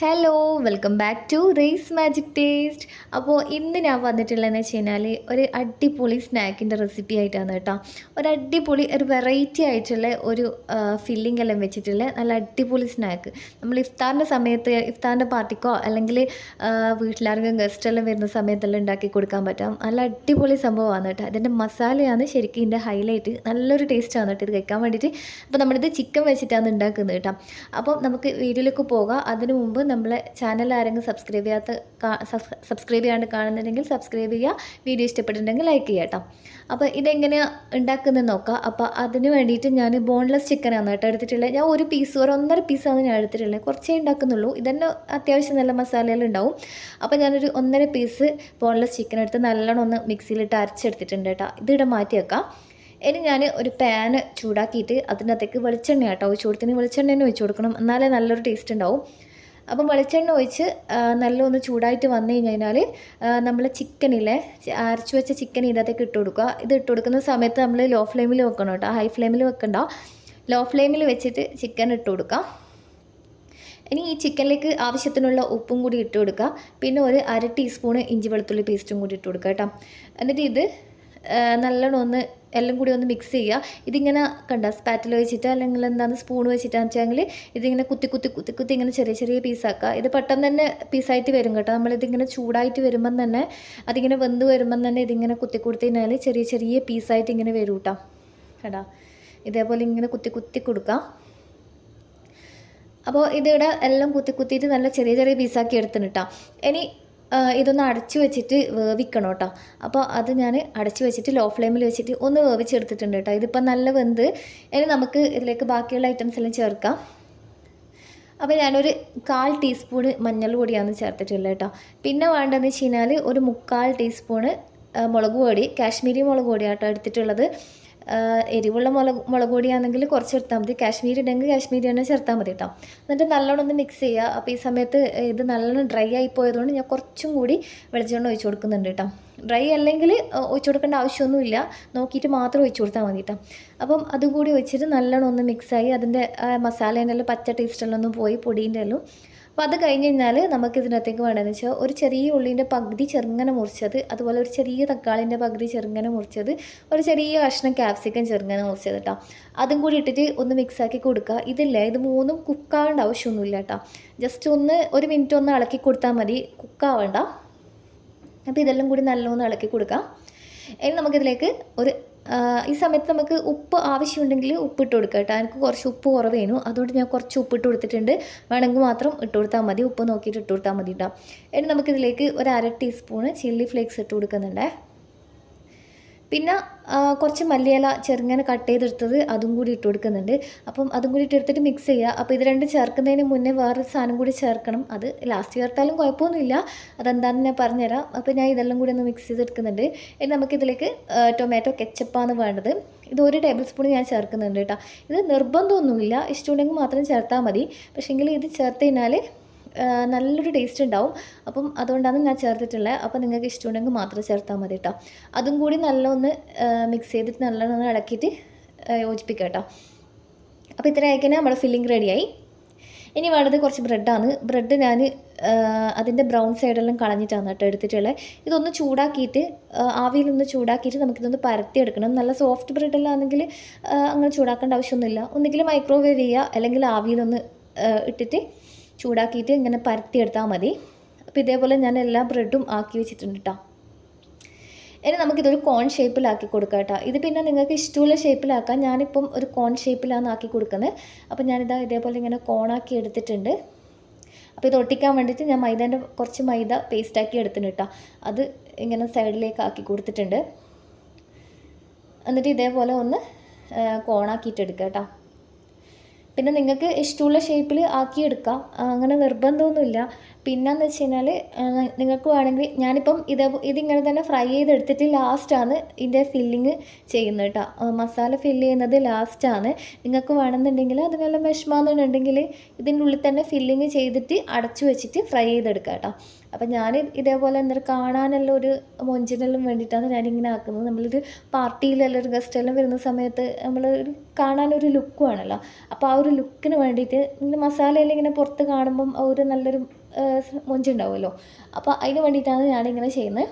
Hello welcome back to race magic taste അപ്പോൾ ഇന്ന് ഞാൻ വന്നിട്ടുള്ളതെന്ന് വെച്ച് കഴിഞ്ഞാൽ ഒരു അടിപൊളി സ്നാക്കിന്റെ റെസിപ്പി ആയിട്ടാണ് കേട്ടോ. ഒരു അടിപൊളി ഒരു വെറൈറ്റി ആയിട്ടുള്ള ഒരു ഫില്ലിംഗ് എല്ലാം വെച്ചിട്ടുള്ള നല്ല അടിപൊളി സ്നാക്ക് നമ്മൾ ഇഫ്താറിന്റെ സമയത്ത് ഇഫ്താറിന്റെ പാർട്ടിക്കോ അല്ലെങ്കിൽ വീട്ടിലാർക്കും ഗസ്റ്റെല്ലാം വരുന്ന സമയത്തെല്ലാം ഉണ്ടാക്കി കൊടുക്കാൻ പറ്റാം. നല്ല അടിപൊളി സംഭവമാണ് കേട്ടോ. അതിന്റെ മസാലയാണ് ശരിക്കും ഇതിന്റെ ഹൈലൈറ്റ് നല്ലൊരു ടേസ്റ്റാണ് കേട്ടോ ഇത് കഴിക്കാൻ വേണ്ടിയിട്ട്. അപ്പോൾ നമ്മളിത് ചിക്കൻ വെച്ചിട്ടാണ് ഉണ്ടാക്കുന്നത് കേട്ടോ. അപ്പം നമുക്ക് വീട്ടിലേക്ക് പോകാം. അതിനു മുമ്പ് നമ്മളെ ചാനൽ ആരെങ്കിലും സബ്സ്ക്രൈബ് ചെയ്യാത്ത സബ്സ്ക്രൈബ് ചെയ്യാണ്ട് കാണുന്നുണ്ടെങ്കിൽ സബ്സ്ക്രൈബ് ചെയ്യുക. വീഡിയോ ഇഷ്ടപ്പെട്ടിട്ടുണ്ടെങ്കിൽ ലൈക്ക് ചെയ്യാം കേട്ടോ അപ്പോൾ ഇതെങ്ങനെയാണ് ഉണ്ടാക്കുന്നത് നോക്കാം. അപ്പോൾ അതിന് വേണ്ടിയിട്ട് ഞാൻ ബോൺലെസ് ചിക്കനാണ് കേട്ടോ എടുത്തിട്ടുള്ളത് ഞാൻ ഒരു പീസ് ഒരു ഒന്നര പീസാണ് ഞാൻ എടുത്തിട്ടുള്ളത് കുറച്ചേ ഉണ്ടാക്കുന്നുള്ളൂ. ഇതന്നെ അത്യാവശ്യം നല്ല മസാലകൾ ഉണ്ടാവും. അപ്പോൾ ഞാനൊരു ഒന്നര പീസ് ബോൺലെസ് ചിക്കൻ എടുത്ത് നല്ലോണം ഒന്ന് മിക്സിയിലിട്ട് അരച്ചെടുത്തിട്ടുണ്ട് കേട്ടോ ഇതിവിടെ മാറ്റി വെക്കാം. ഇനി ഞാൻ ഒരു പാൻ ചൂടാക്കിയിട്ട് അതിനകത്തേക്ക് വെളിച്ചെണ്ണ കേട്ടോ ഒഴിച്ചു കൊടുത്തിന് വെളിച്ചെണ്ണ തന്നെ ഒഴിച്ചു കൊടുക്കണം. എന്നാലേ നല്ലൊരു ടേസ്റ്റ് ഉണ്ടാവും. അപ്പം വെളിച്ചെണ്ണ ഒഴിച്ച് നല്ലൊന്ന് ചൂടായിട്ട് വന്നു കഴിഞ്ഞാൽ നമ്മൾ ചിക്കനിലെ അരച്ചു വെച്ച ചിക്കൻ ഇതിനകത്തേക്ക് ഇട്ട് കൊടുക്കുക. ഇത് ഇട്ട് കൊടുക്കുന്ന സമയത്ത് നമ്മൾ ലോ ഫ്ലെയിമിൽ വെക്കണം കേട്ടോ. ഹൈ ഫ്ലെയിമിൽ വെക്കണ്ട. ലോ ഫ്ലെയിമിൽ വെച്ചിട്ട് ചിക്കൻ ഇട്ട് കൊടുക്കുക. ഇനി ഈ ചിക്കനിലേക്ക് ആവശ്യത്തിനുള്ള ഉപ്പും കൂടി ഇട്ട് കൊടുക്കുക. പിന്നെ ഒരു അര ടീസ്പൂണ് ഇഞ്ചി വെളുത്തുള്ളി പേസ്റ്റും കൂടി ഇട്ട് കൊടുക്കുക കേട്ടോ. എന്നിട്ട് ഇത് നല്ലോണം ഒന്ന് എല്ലാം കൂടി ഒന്ന് മിക്സ് ചെയ്യുക. ഇതിങ്ങനെ കണ്ട സ്പാറ്റിൽ വെച്ചിട്ട് അല്ലെങ്കിൽ എന്താണ് സ്പൂൺ വെച്ചിട്ടാന്ന് വെച്ചെങ്കിൽ ഇതിങ്ങനെ കുത്തി കുത്തി കുത്തി കുത്തി ഇങ്ങനെ ചെറിയ ചെറിയ പീസാക്കുക ഇത് പെട്ടെന്ന് തന്നെ പീസായിട്ട് വരും കേട്ടോ. നമ്മളിതിങ്ങനെ ചൂടായിട്ട് വരുമ്പം തന്നെ അതിങ്ങനെ വെന്ത് വരുമ്പം തന്നെ ഇതിങ്ങനെ കുത്തി കൊടുത്തതിനാൽ ചെറിയ ചെറിയ പീസായിട്ട് ഇങ്ങനെ വരും കേട്ടോ. കേട്ടാ? ഇതേപോലെ ഇങ്ങനെ കുത്തി കുത്തി കൊടുക്കാം അപ്പോൾ ഇതിവിടെ എല്ലാം കുത്തി കുത്തിയിട്ട് നല്ല ചെറിയ ചെറിയ പീസാക്കി എടുത്തിട്ടാണ് ഇനി ഇതൊന്ന് അടച്ചു വെച്ചിട്ട് വേവിക്കണം കേട്ടോ. അപ്പോൾ അത് ഞാൻ അടച്ചു വെച്ചിട്ട് ലോ ഫ്ലെയിമിൽ വെച്ചിട്ട് ഒന്ന് വേവിച്ചെടുത്തിട്ടുണ്ട് കേട്ടോ. ഇതിപ്പോൾ നല്ല വെന്ത് ഇനി നമുക്ക് ഇതിലേക്ക് ബാക്കിയുള്ള ഐറ്റംസ് എല്ലാം ചേർക്കാം. അപ്പോൾ ഞാനൊരു കാൽ ടീസ്പൂണ് മഞ്ഞൾ പൊടിയാണ് ചേർത്തിട്ടുള്ളത് കേട്ടോ. പിന്നെ വേണ്ടതെന്ന് വെച്ച് കഴിഞ്ഞാൽ ഒരു മുക്കാൽ ടീസ്പൂണ് മുളക് പൊടി കാശ്മീരി മുളക് പൊടിയാട്ടോ എടുത്തിട്ടുള്ളത്. എരിവുള്ള മുളക് മുളക് പൊടിയാണെങ്കിൽ കുറച്ച് എടുത്താൽ മതി. കാശ്മീരി ഉണ്ടെങ്കിൽ കാശ്മീരി തന്നെ ചേർത്താൽ മതി കേട്ടോ എന്നിട്ട് നല്ലോണം ഒന്ന് മിക്സ് ചെയ്യുക. അപ്പോൾ ഈ സമയത്ത് ഇത് നല്ലോണം ഡ്രൈ ആയി പോയതുകൊണ്ട് ഞാൻ കുറച്ചും കൂടി വെളിച്ചെണ്ണ ഒഴിച്ചു കൊടുക്കുന്നുണ്ട് കേട്ടോ ഡ്രൈ അല്ലെങ്കിൽ ഒഴിച്ചു കൊടുക്കേണ്ട ആവശ്യമൊന്നുമില്ല. നോക്കിയിട്ട് മാത്രം ഒഴിച്ചു കൊടുത്താൽ മതി കേട്ടോ അപ്പം അതും കൂടി വെച്ചിട്ട് നല്ലോണം ഒന്ന് മിക്സായി അതിന്റെ മസാലേന്റെ എല്ലാം പച്ച ടേസ്റ്റെല്ലാം ഒന്ന് പോയി പൊടീന്റെ എല്ലാം അപ്പോൾ അത് കഴിഞ്ഞ് കഴിഞ്ഞാൽ നമുക്ക് ഇതിനകത്തേക്ക് വേണ്ടതെന്ന് വെച്ചാൽ ഒരു ചെറിയ ഉള്ളിന്റെ പകുതി ചെറുങ്ങനെ മുറിച്ചത് അതുപോലെ ഒരു ചെറിയ തക്കാളിന്റെ പകുതി ചെറുങ്ങനെ മുറിച്ചത് ഒരു ചെറിയ കഷ്ണം ക്യാപ്സിക്കം ചെറുങ്ങനെ മുറിച്ചത് കേട്ടോ അതും കൂടി ഇട്ടിട്ട് ഒന്ന് മിക്സാക്കി കൊടുക്കുക ഇതില്ല ഇത് മൂന്നും കുക്കാവേണ്ട ആവശ്യമൊന്നുമില്ല കേട്ടോ ജസ്റ്റ് ഒന്ന് ഒരു മിനിറ്റ് ഒന്ന് ഇളക്കി കൊടുത്താൽ മതി. കുക്കാവേണ്ട അപ്പോൾ ഇതെല്ലാം കൂടി നല്ലോണം ഇളക്കി കൊടുക്കാം. ഇനി നമുക്കിതിലേക്ക് ഒരു ഈ സമയത്ത് നമുക്ക് ഉപ്പ് ആവശ്യമുണ്ടെങ്കിൽ ഉപ്പ് ഇട്ട് കൊടുക്കുക കേട്ടോ. എനിക്ക് കുറച്ച് ഉപ്പ് കുറവേനു. അതുകൊണ്ട് ഞാൻ കുറച്ച് ഉപ്പ് ഇട്ട് കൊടുത്തിട്ടുണ്ട്. വേണമെങ്കിൽ മാത്രം ഇട്ട് കൊടുത്താൽ മതി. ഉപ്പ് നോക്കിയിട്ട് ഇട്ട് കൊടുത്താൽ മതി കേട്ടോ ഇനി നമുക്കിതിലേക്ക് ഒരു അര ടീസ്പൂണ് ചില്ലി ഫ്ലേക്സ് ഇട്ട് കൊടുക്കുന്നുണ്ടേ. പിന്നെ കുറച്ച് മല്ലിയില ചെറുങ്ങനെ കട്ട് ചെയ്തെടുത്തത് അതും കൂടി ഇട്ട് കൊടുക്കുന്നുണ്ട്. അപ്പം അതും കൂടി ഇട്ടെടുത്തിട്ട് മിക്സ് ചെയ്യുക. അപ്പോൾ ഇത് രണ്ട് ചേർക്കുന്നതിന് മുന്നേ വേറൊരു സാധനം കൂടി ചേർക്കണം. അത് ലാസ്റ്റ് ചേർത്താലും കുഴപ്പമൊന്നുമില്ല. അതെന്താണെന്ന് ഞാൻ പറഞ്ഞുതരാം. അപ്പോൾ ഞാൻ ഇതെല്ലാം കൂടി ഒന്ന് മിക്സ് ചെയ്തെടുക്കുന്നുണ്ട്. ഇനി നമുക്കിതിലേക്ക് ടൊമാറ്റോ കെച്ചപ്പാണ് വേണ്ടത്. ഇത് ഒരു ടേബിൾ സ്പൂൺ ഞാൻ ചേർക്കുന്നുണ്ട് കേട്ടോ. ഇത് നിർബന്ധമൊന്നുമില്ല. ഇഷ്ടമുണ്ടെങ്കിൽ മാത്രം ചേർത്താൽ മതി. പക്ഷേങ്കിൽ ഇത് ചേർത്ത് കഴിഞ്ഞാൽ നല്ലൊരു ടേസ്റ്റ് ഉണ്ടാവും. അപ്പം അതുകൊണ്ടാണ് ഞാൻ ചേർത്തിട്ടുള്ളത് അപ്പോൾ നിങ്ങൾക്ക് ഇഷ്ടമുണ്ടെങ്കിൽ മാത്രം ചേർത്താൽ മതി കേട്ടോ അതും കൂടി നല്ലൊന്ന് മിക്സ് ചെയ്തിട്ട് നല്ലോണം ഇളക്കിയിട്ട് യോജിപ്പിക്കുക കേട്ടോ അപ്പോൾ ഇത്ര ആയിക്കഴിഞ്ഞാൽ നമ്മുടെ ഫില്ലിംഗ് റെഡിയായി ഇനി വേണ്ടത് കുറച്ച് ബ്രെഡാണ് ബ്രെഡ് ഞാൻ അതിന്റെ ബ്രൗൺ സൈഡെല്ലാം കളഞ്ഞിട്ടാണ് കേട്ടോ എടുത്തിട്ടുള്ളത് ഇതൊന്ന് ചൂടാക്കിയിട്ട് ആവിയിലൊന്ന് ചൂടാക്കിയിട്ട് നമുക്കിതൊന്ന് പരത്തിയെടുക്കണം നല്ല സോഫ്റ്റ് ബ്രെഡെല്ലാം ആണെങ്കിൽ അങ്ങനെ ചൂടാക്കേണ്ട ആവശ്യമൊന്നുമില്ല. ഒന്നുകിൽ മൈക്രോവേവ് ചെയ്യുക അല്ലെങ്കിൽ ആവിയിലൊന്ന് ഇട്ടിട്ട് ചൂടാക്കിയിട്ട് ഇങ്ങനെ പരത്തിയെടുത്താൽ മതി. അപ്പോൾ ഇതേപോലെ ഞാൻ എല്ലാ ബ്രെഡും ആക്കി വെച്ചിട്ടുണ്ട് കേട്ടോ ഇനി നമുക്കിതൊരു കോൺ ഷേപ്പിലാക്കി കൊടുക്കാം കേട്ടോ ഇത് പിന്നെ നിങ്ങൾക്ക് ഇഷ്ടമുള്ള ഷേപ്പിലാക്കാം. ഞാനിപ്പം ഒരു കോൺ ഷേപ്പിലാണ് ആക്കി കൊടുക്കുന്നത്. അപ്പോൾ ഞാനിതാ ഇതേപോലെ ഇങ്ങനെ കോണാക്കി എടുത്തിട്ടുണ്ട്. അപ്പോൾ ഇത് ഒട്ടിക്കാൻ വേണ്ടിയിട്ട് ഞാൻ മൈദേന്റെ കുറച്ച് മൈദ പേസ്റ്റാക്കി എടുത്തിട്ടുണ്ട് കേട്ടോ അത് ഇങ്ങനെ സൈഡിലേക്ക് ആക്കി കൊടുത്തിട്ടുണ്ട്. എന്നിട്ട് ഇതേപോലെ ഒന്ന് കോണാക്കിയിട്ട് എടുക്കുക കേട്ടോ പിന്നെ നിങ്ങൾക്ക് ഇഷ്ടമുള്ള ഷേപ്പിൽ ആക്കിയെടുക്കാം. അങ്ങനെ നിർബന്ധമൊന്നുമില്ല. പിന്നെന്ന് വെച്ച് കഴിഞ്ഞാൽ നിങ്ങൾക്ക് വേണമെങ്കിൽ ഞാനിപ്പം ഇത് ഇതിങ്ങനെ തന്നെ ഫ്രൈ ചെയ്തെടുത്തിട്ട് ലാസ്റ്റാണ് ഇതിന്റെ ഫില്ലിങ് ചെയ്യുന്നത് കേട്ടോ മസാല ഫില്ല് ചെയ്യുന്നത് ലാസ്റ്റാണ്. നിങ്ങൾക്ക് വേണമെന്നുണ്ടെങ്കിൽ അത് വല്ല വിഷമാണെന്നുണ്ടെങ്കിൽ ഇതിന്റെ ഉള്ളിൽ തന്നെ ഫില്ലിങ് ചെയ്തിട്ട് അടച്ചു വെച്ചിട്ട് ഫ്രൈ ചെയ്തെടുക്കാം കേട്ടോ അപ്പം ഞാൻ ഇതേപോലെ എന്താ കാണാനെല്ലാം ഒരു മൊഞ്ചിനെല്ലാം വേണ്ടിയിട്ടാണ് ഞാനിങ്ങനെ ആക്കുന്നത്. നമ്മളൊരു പാർട്ടിയിലെല്ലാം ഒരു ഗസ്റ്റെല്ലാം വരുന്ന സമയത്ത് നമ്മൾ കാണാനൊരു ലുക്ക് വേണമല്ലോ അപ്പോൾ ആ ഒരു ലുക്കിന് വേണ്ടിയിട്ട് മസാലയിൽ ഇങ്ങനെ പുറത്ത് കാണുമ്പം ഒരു നല്ലൊരു മൊഞ്ചുണ്ടാവുമല്ലോ. അപ്പോൾ അതിന് വേണ്ടിയിട്ടാണ് ഞാനിങ്ങനെ ചെയ്യുന്നത്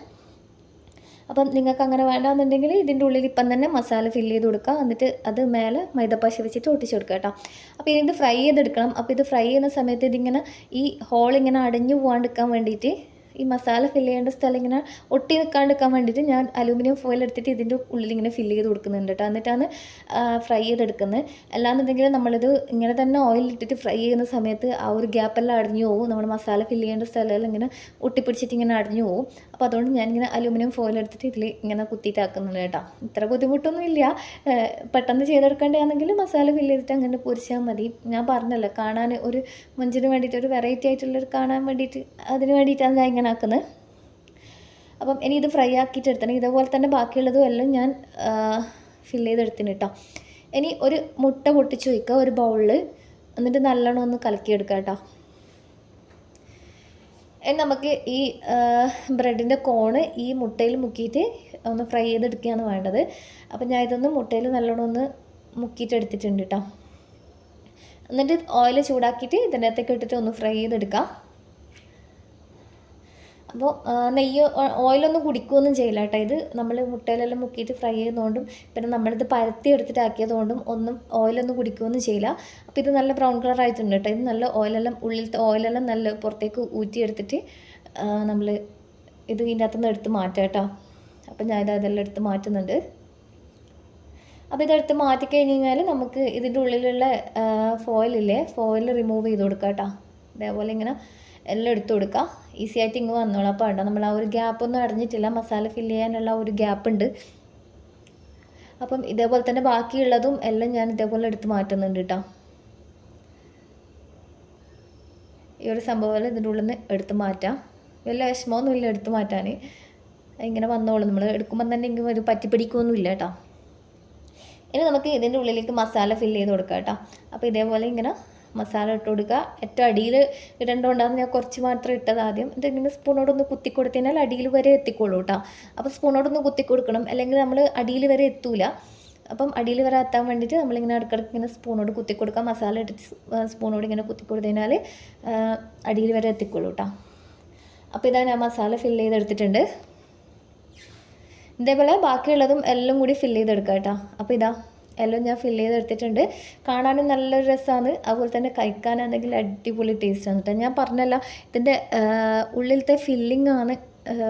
അപ്പം നിങ്ങൾക്ക് അങ്ങനെ വേണ്ടാന്നുണ്ടെങ്കിൽ ഇതിന്റെ ഉള്ളിൽ ഇപ്പം തന്നെ മസാല ഫില്ല് ചെയ്ത് കൊടുക്കുക എന്നിട്ട് അത് മേലെ മൈദപ്പശ വെച്ചിട്ട് ഒട്ടിച്ച് കൊടുക്കുക കേട്ടോ അപ്പോൾ ഇത് ഫ്രൈ ചെയ്തെടുക്കണം. അപ്പോൾ ഇത് ഫ്രൈ ചെയ്യുന്ന സമയത്ത് ഇതിങ്ങനെ ഈ ഹോൾ ഇങ്ങനെ അടഞ്ഞു പോകാണ്ടിരിക്കാൻ വേണ്ടിയിട്ട് ഈ മസാല ഫില്ല് ചെയ്യേണ്ട സ്ഥലം ഇങ്ങനെ ഒട്ടി നിൽക്കാണ്ടിരിക്കാൻ വേണ്ടിയിട്ട് ഞാൻ അലൂമിനിയം ഫോയിൽ എടുത്തിട്ട് ഇതിന്റെ ഉള്ളിൽ ഇങ്ങനെ ഫില്ല് ചെയ്ത് കൊടുക്കുന്നുണ്ട് കേട്ടോ എന്നിട്ടാണ് ഫ്രൈ ചെയ്തെടുക്കുന്നത്. അല്ലാന്നുണ്ടെങ്കിൽ നമ്മളിത് ഇങ്ങനെ തന്നെ ഓയിൽ ഇട്ടിട്ട് ഫ്രൈ ചെയ്യുന്ന സമയത്ത് ആ ഒരു ഗ്യാപ്പെല്ലാം അടഞ്ഞു പോകും നമ്മുടെ മസാല ഫില്ല് ചെയ്യേണ്ട സ്ഥലമെല്ലാം ഇങ്ങനെ ഒട്ടിപ്പിടിച്ചിട്ട് ഇങ്ങനെ അടഞ്ഞു പോകും അപ്പോൾ അതുകൊണ്ട് ഞാനിങ്ങനെ അലൂമിനിയം ഫോയിൽ എടുത്തിട്ട് ഇതിൽ ഇങ്ങനെ കുത്തിയിട്ടാക്കുന്നുണ്ട് കേട്ടോ ഇത്ര ബുദ്ധിമുട്ടൊന്നും ഇല്ല. ഏഹ് പെട്ടെന്ന് ചെയ്തെടുക്കേണ്ടതാണെങ്കിൽ മസാല ഫില്ല് ചെയ്തിട്ട് അങ്ങനെ പൊരിച്ചാൽ മതി. ഞാൻ പറഞ്ഞല്ലോ കാണാൻ ഒരു മഞ്ചിന് വേണ്ടിയിട്ട് ഒരു വെറൈറ്റി ആയിട്ടുള്ളൊരു കാണാൻ വേണ്ടിയിട്ട് അതിന് വേണ്ടിയിട്ടാണ് ഞാൻ ഇങ്ങനെ ആക്കുന്നത് അപ്പം ഇനി ഇത് ഫ്രൈ ആക്കിയിട്ട് എടുത്തണം ഇതേപോലെ തന്നെ ബാക്കിയുള്ളതും എല്ലാം ഞാൻ ഫിൽ ചെയ്തെടുത്തിന് കേട്ടോ ഇനി ഒരു മുട്ട പൊട്ടിച്ച് വയ്ക്കുക ഒരു ബൗളിൽ എന്നിട്ട് നല്ലോണം ഒന്ന് കലക്കിയെടുക്കുക കേട്ടോ ഇനി നമുക്ക് ഈ ബ്രെഡിന്റെ കോണ് ഈ മുട്ടയിൽ മുക്കിയിട്ട് ഒന്ന് ഫ്രൈ ചെയ്തെടുക്കുകയാണ് വേണ്ടത്. അപ്പം ഞാൻ ഇതൊന്ന് മുട്ടയിൽ നല്ലോണം ഒന്ന് മുക്കിയിട്ട് എടുത്തിട്ടുണ്ട് കേട്ടോ എന്നിട്ട് ഓയിൽ ചൂടാക്കിയിട്ട് ഇതിന്റെ അകത്തേക്ക് ഇട്ടിട്ട് ഒന്ന് ഫ്രൈ ചെയ്തെടുക്കാം. അപ്പോൾ നെയ്യ് ഓയിലൊന്നും കുടിക്കുകയൊന്നും ചെയ്യില്ല കേട്ടോ. ഇത് നമ്മൾ മുട്ടയിലെല്ലാം മുക്കിയിട്ട് ഫ്രൈ ചെയ്യുന്നതുകൊണ്ടും പിന്നെ നമ്മളിത് പരത്തി എടുത്തിട്ടാക്കിയതുകൊണ്ടും ഒന്നും ഓയിലൊന്നും കുടിക്കുകയൊന്നും ചെയ്യില്ല. അപ്പോൾ ഇത് നല്ല ബ്രൗൺ കളർ ആയിട്ടുണ്ട് കേട്ടോ. ഇത് നല്ല ഓയിലെല്ലാം ഉള്ളിലത്തെ ഓയിലെല്ലാം നല്ല പുറത്തേക്ക് ഊറ്റിയെടുത്തിട്ട് നമ്മൾ ഇത് ഇതിന്റെ അകത്തുനിന്ന് എടുത്ത് മാറ്റാം കേട്ടോ. അപ്പം ഞാൻ ഇത് അതെല്ലാം എടുത്ത് മാറ്റുന്നുണ്ട്. അപ്പോൾ ഇതെടുത്ത് മാറ്റി കഴിഞ്ഞ് കഴിഞ്ഞാൽ നമുക്ക് ഇതിന്റെ ഉള്ളിലുള്ള ഫോയിലില്ലേ ഫോയിൽ റിമൂവ് ചെയ്ത് കൊടുക്കാം കേട്ടോ. ഇതേപോലെ ഇങ്ങനെ എല്ലാം എടുത്തു കൊടുക്കുക ഈസി ആയിട്ട് ഇങ്ങ് വന്നോളാം അപ്പോൾ ഉണ്ടോ നമ്മൾ ആ ഒരു ഗ്യാപ്പൊന്നും അടഞ്ഞിട്ടില്ല. മസാല ഫില്ല് ചെയ്യാനുള്ള ഒരു ഗ്യാപ്പ് ഉണ്ട്. അപ്പം ഇതേപോലെ തന്നെ ബാക്കിയുള്ളതും എല്ലാം ഞാൻ ഇതേപോലെ എടുത്ത് മാറ്റുന്നുണ്ട് കേട്ടോ ഈ ഒരു സംഭവം ഇതിന്റെ ഉള്ളിൽ നിന്ന് എടുത്ത് മാറ്റാം. വലിയ വിഷമമൊന്നുമില്ല എടുത്ത് മാറ്റാൻ. ഇങ്ങനെ വന്നോളും. നമ്മൾ എടുക്കുമ്പോൾ തന്നെ ഇങ്ങനെ ഒരു പറ്റിപ്പിടിക്കുകയൊന്നുമില്ല കേട്ടോ ഇനി നമുക്ക് ഇതിന്റെ ഉള്ളിലേക്ക് മസാല ഫില്ല് ചെയ്ത് കൊടുക്കാം കേട്ടോ അപ്പോൾ ഇതേപോലെ ഇങ്ങനെ മസാല ഇട്ട് കൊടുക്കുക. ഏറ്റവും അടിയിൽ ഇടേണ്ടതുകൊണ്ടാണ് ഞാൻ കുറച്ച് മാത്രം ഇട്ടത് ആദ്യം. ഇങ്ങനെ സ്പൂണോടൊന്ന് കുത്തി കൊടുത്തതിനാൽ അടിയിൽ വരെ എത്തിക്കോളൂ കേട്ടോ അപ്പോൾ സ്പൂണോടൊന്ന് കുത്തി കൊടുക്കണം. അല്ലെങ്കിൽ നമ്മൾ അടിയിൽ വരെ എത്തൂല. അപ്പം അടിയിൽ വരെ എത്താൻ വേണ്ടിയിട്ട് നമ്മളിങ്ങനെ ഇടയ്ക്കിടയ്ക്ക് ഇങ്ങനെ സ്പൂണോട് കുത്തി കൊടുക്കുക. മസാല ഇട്ടിട്ട് സ്പൂണോട് ഇങ്ങനെ കുത്തി കൊടുത്തതിനാൽ അടിയിൽ വരെ എത്തിക്കോളൂ കേട്ടോ അപ്പോൾ ഇതാ ഞാൻ മസാല ഫില്ല് ചെയ്തെടുത്തിട്ടുണ്ട്. ഇതേപോലെ ബാക്കിയുള്ളതും എല്ലാം കൂടി ഫില്ല് ചെയ്തെടുക്കാം കേട്ടോ അപ്പോൾ ഇതാ. എല്ലാം ഞാൻ ഫില്ല് ചെയ്തെടുത്തിട്ടുണ്ട്. കാണാനും നല്ലൊരു രസമാണ് അതുപോലെ തന്നെ കഴിക്കാനാണെങ്കിൽ അടിപൊളി ടേസ്റ്റാണ് കേട്ടോ ഞാൻ പറഞ്ഞല്ല ഇതിന്റെ ഉള്ളിലത്തെ ഫില്ലിംഗ് ആണ്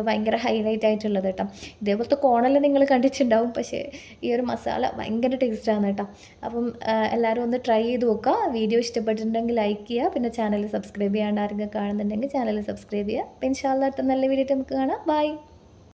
ഭയങ്കര ഹൈലൈറ്റ് ആയിട്ടുള്ളത് കേട്ടോ ഇതേപോലത്തെ കോണെല്ലാം നിങ്ങൾ കണ്ടിട്ടുണ്ടാവും. പക്ഷേ ഈ ഒരു മസാല ഭയങ്കര ടേസ്റ്റാണ് കേട്ടോ അപ്പം എല്ലാവരും ഒന്ന് ട്രൈ ചെയ്ത് നോക്കുക വീഡിയോ ഇഷ്ടപ്പെട്ടിട്ടുണ്ടെങ്കിൽ ലൈക്ക് ചെയ്യുക. പിന്നെ ചാനൽ സബ്സ്ക്രൈബ് ചെയ്യാണ്ട് ആരെങ്കിലും കാണുന്നുണ്ടെങ്കിൽ ചാനൽ സബ്സ്ക്രൈബ് ചെയ്യുക. അപ്പം ഇൻഷാല്ലാത്ത നല്ല വീഡിയോ നമുക്ക് കാണാം. ബൈ